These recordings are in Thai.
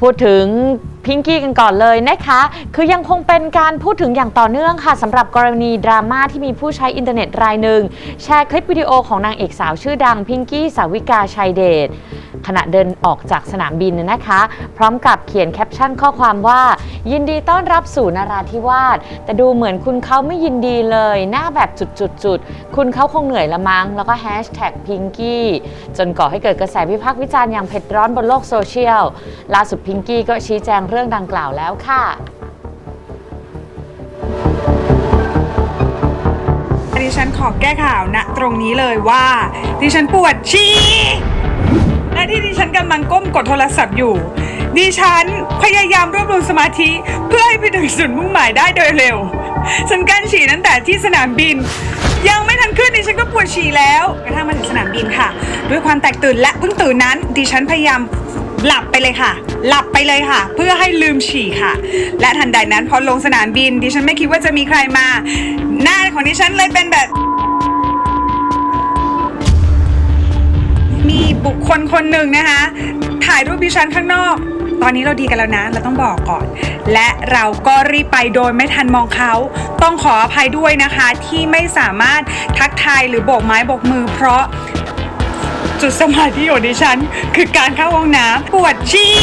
พูดถึงพิงกี้กันก่อนเลยนะคะ คือยังคงเป็นการพูดถึงอย่างต่อเนื่องค่ะสำหรับกรณีดราม่าที่มีผู้ใช้อินเทอร์เน็ตรายหนึ่ง แชร์คลิปวิดีโอของนางเอกสาวชื่อดังพิงกี้สาวิกาชัยเดช ขณะเดินออกจากสนามบินนะคะ พร้อมกับเขียนแคปชั่นข้อความว่า ยินดีต้อนรับสู่นาราธิวาสแต่ดูเหมือนคุณเขาไม่ยินดีเลย หน้าแบบจุดๆๆคุณเขาคงเหนื่อยละมั้ง แล้วก็แฮชแท็กพิงกี้จนก่อให้เกิดกระแสวิพากษ์วิจารณ์อย่างเผ็ดร้อนบนโลกโซเชียลล่าสุดพิงกี้ก็ชี้แจงเรื่องดังกล่าวแล้วค่ะดิฉันขอแก้ข่าวณตรงนี้เลยว่า ดิฉันปวดฉี่ ที่ดิฉันกำลังก้มกดโทรศัพท์อยู่ ดิฉันพยายามรวบรวมสมาธิเพื่อให้ไปถึงจุดมุ่งหมายได้โดยเร็ว ฉันกั้นฉี่ตั้งแต่ที่สนามบิน ยังไม่ทันขึ้นดิฉันก็ปวดฉี่แล้วกระทั่งมาถึงสนามบินค่ะ ด้วยความแตกตื่นและเพิ่งตื่นนั้น ดิฉันพยายามหลับไปเลยค่ะ หลับไปเลยค่ะ เพื่อให้ลืมฉี่ค่ะ และทันใดนั้นพอลงสนามบินดิฉันไม่คิดว่าจะมีใครมา หน้าของดิฉันเลยเป็นแบบ มีบุคคลคนหนึ่งนะคะ ถ่ายรูปดิฉันข้างนอก ตอนนี้เราดีกันแล้วนะ เราต้องบอกก่อน และเราก็รีบไปโดยไม่ทันมองเขา ต้องขออภัยด้วยนะคะ ที่ไม่สามารถทักทายหรือโบกไม้โบกมือ เพราะจุดสมาธิของดิฉัน คือการเข้าห้องน้ำปวดฉี่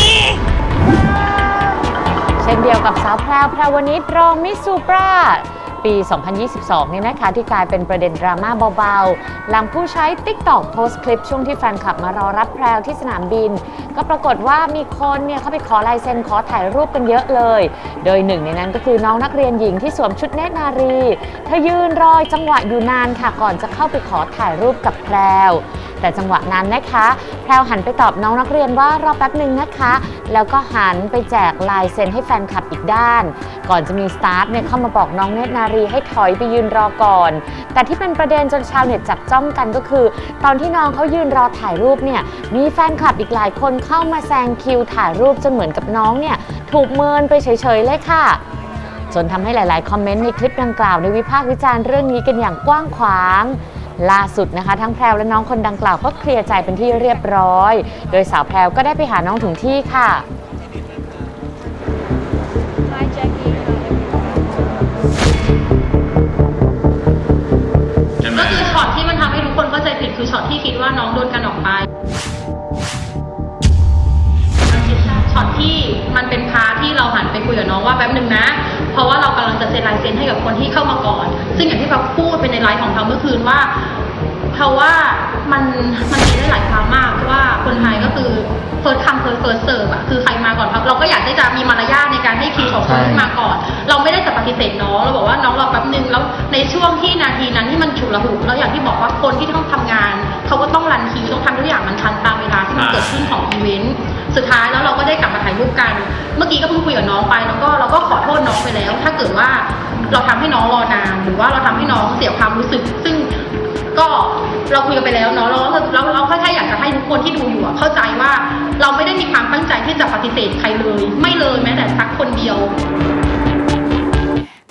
เช่นเดียวกับสาวแพรวแพรวนิดรองมิสซูปรา ปี 2022เนี่ยนะคะ ที่กลายเป็นประเด็นดราม่าเบาๆ หลังผู้ใช้ TikTok โพสต์คลิปช่วงที่แฟนคลับมารอรับแพรวที่สนามบิน ก็ปรากฏว่ามีคนเนี่ยเข้าไปขอลายเซ็นขอถ่ายรูปกันเยอะเลย โดยหนึ่งในนั้นก็คือน้องนักเรียนหญิงที่สวมชุดเนตรนารี เธอยืนรอจังหวะอยู่นานค่ะก่อนจะเข้าไปขอถ่ายรูปกับแพรวแต่จังหวะนั้นนะคะ แพรวหันไปตอบน้องนักเรียนว่ารอแป๊บหนึ่งนะคะ แล้วก็หันไปแจกลายเซ็นให้แฟนคลับอีกด้าน ก่อนจะมีสตาฟเนี่ยเข้ามาบอกน้องเนตรนารีให้ถอยไปยืนรอก่อน แต่ที่เป็นประเด็นจนชาวเน็ตจับจ้องกันก็คือ ตอนที่น้องเขายืนรอถ่ายรูปเนี่ยมีแฟนคลับอีกหลายคนเข้ามาแซงคิวถ่ายรูปจนเหมือนกับน้องเนี่ยถูกเมินไปเฉยๆเลยค่ะจนทำให้หลาย ๆ คอมเมนต์ในคลิปดังกล่าวในวิพากษ์วิจารณ์เรื่องนี้กันอย่างกว้างขวาง ล่าสุดนะคะ ทั้งแพรวและน้องคนดังกล่าวก็เคลียร์ใจเป็นที่เรียบร้อย โดยสาวแพรวก็ได้ไปหาน้องถึงที่ค่ะ คือช็อตที่คิดว่าน้องโดนกันออกไปช็อตที่มันเป็นพาร์ที่เราหันไปคุยกับน้องว่าแป๊บหนึ่งนะ เพราะว่าเรากำลังจะเซ็นลายเซ็นให้กับคนที่เข้ามาก่อน ซึ่งอย่างที่เราพูดไปในไลฟ์ของเราเมื่อคืนว่า เพราะว่ามันมันมีได้หลายครั้งมากว่าคนไทยก็คือเฟิร์สคัมเฟิร์สเฟิร์สเซิร์ฟอะคือใครมาก่อนครับเราก็อยากที่จะมีมารยาทในการให้คิวของคนที่มาก่อน เราไม่ได้จะปฏิเสธน้องเราบอก แป๊บนึงแล้วในช่วงที่นาทีนั้นที่มันฉุกละหุกแล้วอย่างที่บอกว่าคนที่ต้องทำงาน เขาก็ต้องรันคิวต้องทำทุกอย่างมันทันตามเวลาที่มันเกิดขึ้นของอีเวนต์สุดท้ายแล้วเราก็ได้กลับมาถ่ายรูปกัน เมื่อกี้ก็เพิ่งคุยกับน้องไป แล้วก็เราก็ขอโทษน้องไปแล้ว ถ้าเกิดว่าเราทำให้น้องรอนานหรือว่าเราทำให้น้องเสียความรู้สึก ซึ่งก็เราคุยกันไปแล้วเนาะเราเราเราแค่อยากจะให้ทุกคนที่ดูอยู่อะเข้าใจว่า เราไม่ได้มีความตั้งใจที่จะปฏิเสธใครเลย ไม่เลยแม้แต่สักคนเดียวข